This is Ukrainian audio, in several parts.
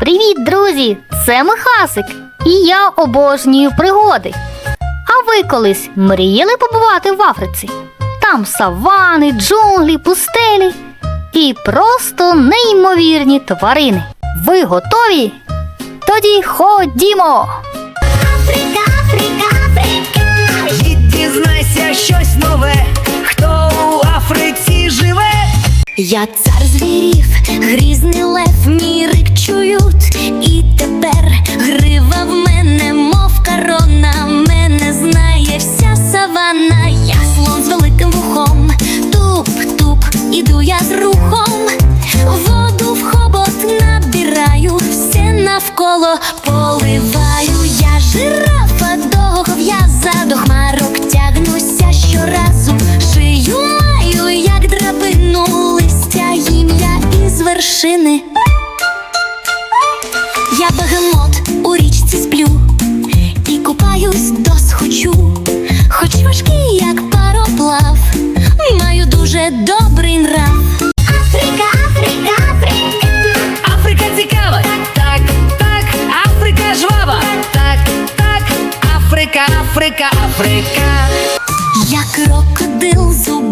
Привіт, друзі! Це Михасик, і я обожнюю пригоди. А ви колись мріяли побувати в Африці? Там савани, джунглі, пустелі і просто неймовірні тварини. Ви готові? Тоді ходімо! Африка, Африка, Африка. І дізнайся щось нове, хто у Африці. Я цар звірів, грізний лев, мій рик чують, і тепер грива в мене, мов корона, мене знає вся савана. Я слон з великим вухом, туп-туп, іду я з рухом, воду в хобот набираю, все навколо вершини. Я бегемот у річці сплю і купаюсь досхочу, хоч важкий, як пароплав, маю дуже добрий нрав. Африка, Африка, Африка. Африка цікава, так, так, Африка жвава, так, так, Африка, Африка, Африка. Я крокодил, зубатий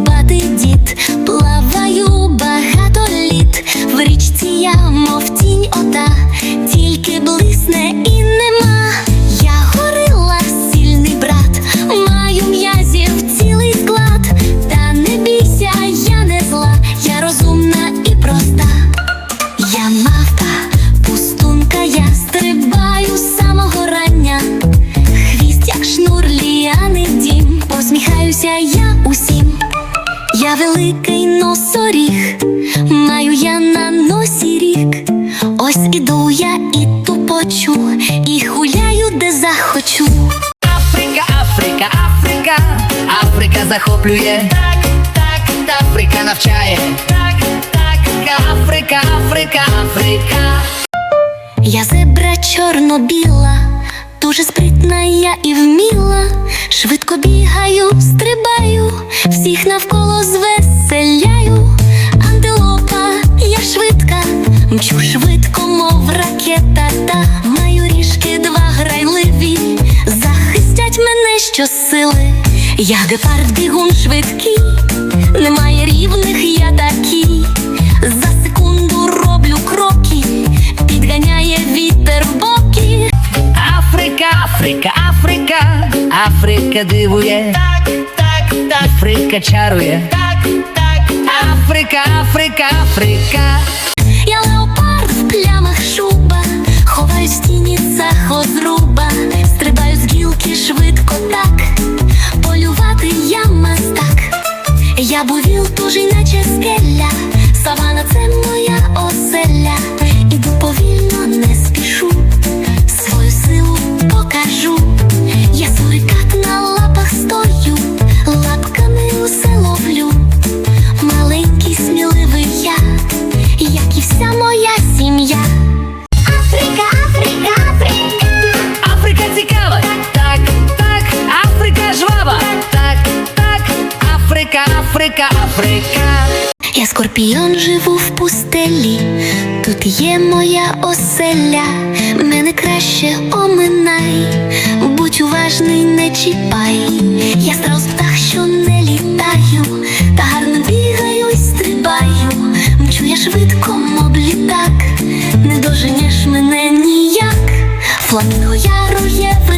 Я великий носоріг, маю я на носі рік. Ось іду я і тупочу, і хуляю, де захочу. Африка, Африка, Африка, Африка захоплює. Так, так, Африка навчає. Так, так, Африка, Африка, Африка. Я зебра чорно-біла, дуже спритна я і вміла. Швидко бігаю, швидко, мов ракета, та маю ріжки два грайливі, захистять мене щосили. Я гепард бігун швидкий, немає рівних, я такий. За секунду роблю кроки, підганяє вітер в боки. Африка, Африка, Африка, Африка дивує. Так, так, так, Африка чарує. Так, так, Африка, Африка, Африка. Захозруба, стрибаю з гілки швидко так, полювати я мастак. Я бувіл тужий, наче скеля, савана це моя оселя. Африка. Я скорпіон живу в пустелі, тут є моя оселя, мене краще оминай, будь уважний, не чіпай. Я страус птах, що не літаю, та гарно бігаю й стрибаю. Мчу я швидко, мов літак, не доженеш мене ніяк. Фламінго я роєвий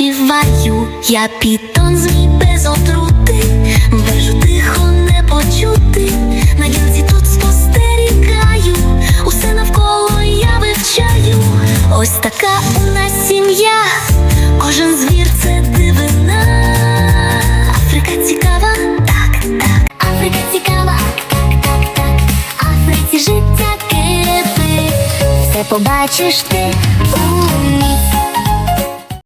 відпочиваю. Я пітон змій без отрути, вежу тихо не почути. На гілці тут спостерігаю, усе навколо я вивчаю. Ось така у нас сім'я, кожен звір це дивина. Африка цікава, так, так. Африка цікава, так, так, так. Африці життя кипить, все побачиш ти.